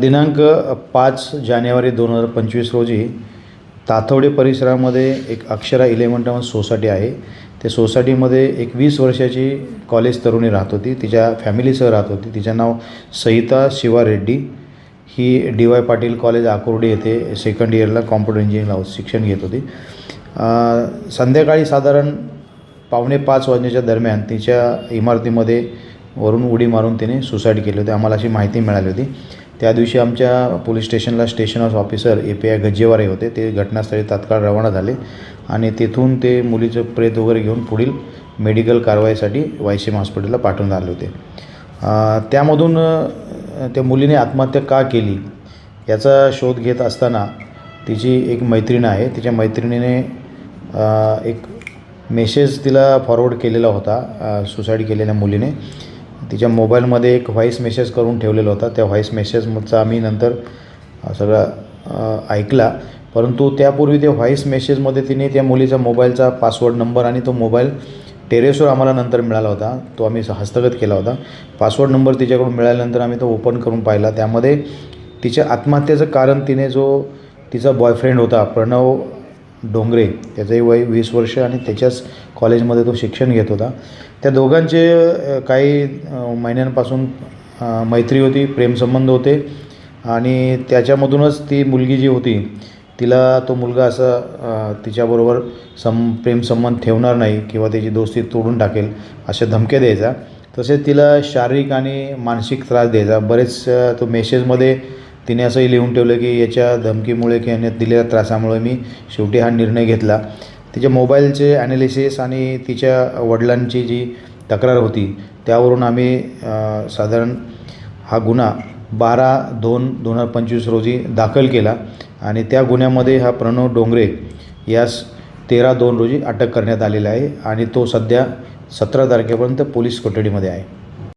दिनांक पाच जानेवारी दोन हजार पंचवीस रोजी ताथवडे परिसरामध्ये एक अक्षरा इलेव्हन टाउन सोसायटी आहे. त्या सोसायटीमध्ये एक वीस वर्षाची कॉलेज तरुणी राहत होती. तिच्या फॅमिलीसह राहत होती. तिचं नाव सहिता शिवा रेड्डी. ही D Y Patil college Akurdi येथे सेकंड इयरला कॉम्प्युटर इंजिनिअरिंगला शिक्षण घेत होती. संध्याकाळी साधारण पावणे पाच वाजण्याच्या दरम्यान तिच्या इमारतीमध्ये वरून उडी मारून तिने सुसाईड केली होती. आम्हाला अशी माहिती मिळाली होती. त्या दिवशी आमच्या पोलीस स्टेशनला station off officer A P I Gajjeware होते. ते घटनास्थळी तात्काळ रवाना झाले आणि तेथून ते मुलीचं प्रेत वगैरे घेऊन पुढील मेडिकल कारवाईसाठी वायसीम हॉस्पिटलला पाठवून आले होते. त्यामधून त्या मुलीने आत्महत्या का केली याचा शोध घेत असताना तिची एक मैत्रीण आहे. तिच्या मैत्रिणीने एक मेसेज तिला फॉरवर्ड केलेला होता सुसाईड केलेल्या मुलीने. तिच्या मोबाईलमध्ये एक व्हॉईस मेसेज करून ठेवलेला होता. त्या व्हॉईस मेसेजचा आम्ही नंतर सगळं सगळा ऐकला. परंतु त्यापूर्वी त्या व्हॉईस मेसेजमध्ये तिने त्या मुलीचा मोबाईलचा पासवर्ड नंबर आणि तो मोबाईल टेरेसवर आम्हाला नंतर मिळाला होता. तो आम्ही हस्तगत केला होता. पासवर्ड नंबर तिच्याकडून मिळाल्यानंतर आम्ही तो ओपन करून पाहिला. त्यामध्ये तिच्या आत्महत्येचं कारण तिने जो तिचा बॉयफ्रेंड होता प्रणव डोंगरे त्याचंही वय वीस वर्ष आणि त्याच्याच कॉलेजमध्ये तो शिक्षण घेत होता. त्या दोघांचे काही महिन्यांपासून मैत्री होती प्रेमसंबंध होते आणि त्याच्यामधूनच ती मुलगी जी होती तिला तो मुलगा असा तिच्याबरोबर सम प्रेमसंबंध ठेवणार नाही किंवा त्याची दोस्ती तोडून टाकेल अशा धमक्या द्यायचा. तसेच तिला शारीरिक आणि मानसिक त्रास द्यायचा. बरेच तो मेसेजमध्ये तिने असंही लिहून ठेवलं की याच्या धमकीमुळे की याने दिलेल्या त्रासामुळे मी शेवटी हा निर्णय घेतला. तिच्या मोबाईलचे ॲनालिसिस आणि तिच्या वडिलांची जी तक्रार होती त्यावरून आम्ही साधारण हा गुन्हा बारा दोन दोन हजार पंचवीस रोजी दाखल केला आणि त्या गुन्ह्यामध्ये हा प्रणव डोंगरे यास तेरा दोन रोजी अटक करण्यात आलेला आहे आणि तो सध्या सतरा तारखेपर्यंत पोलीस कोठडीमध्ये आहे.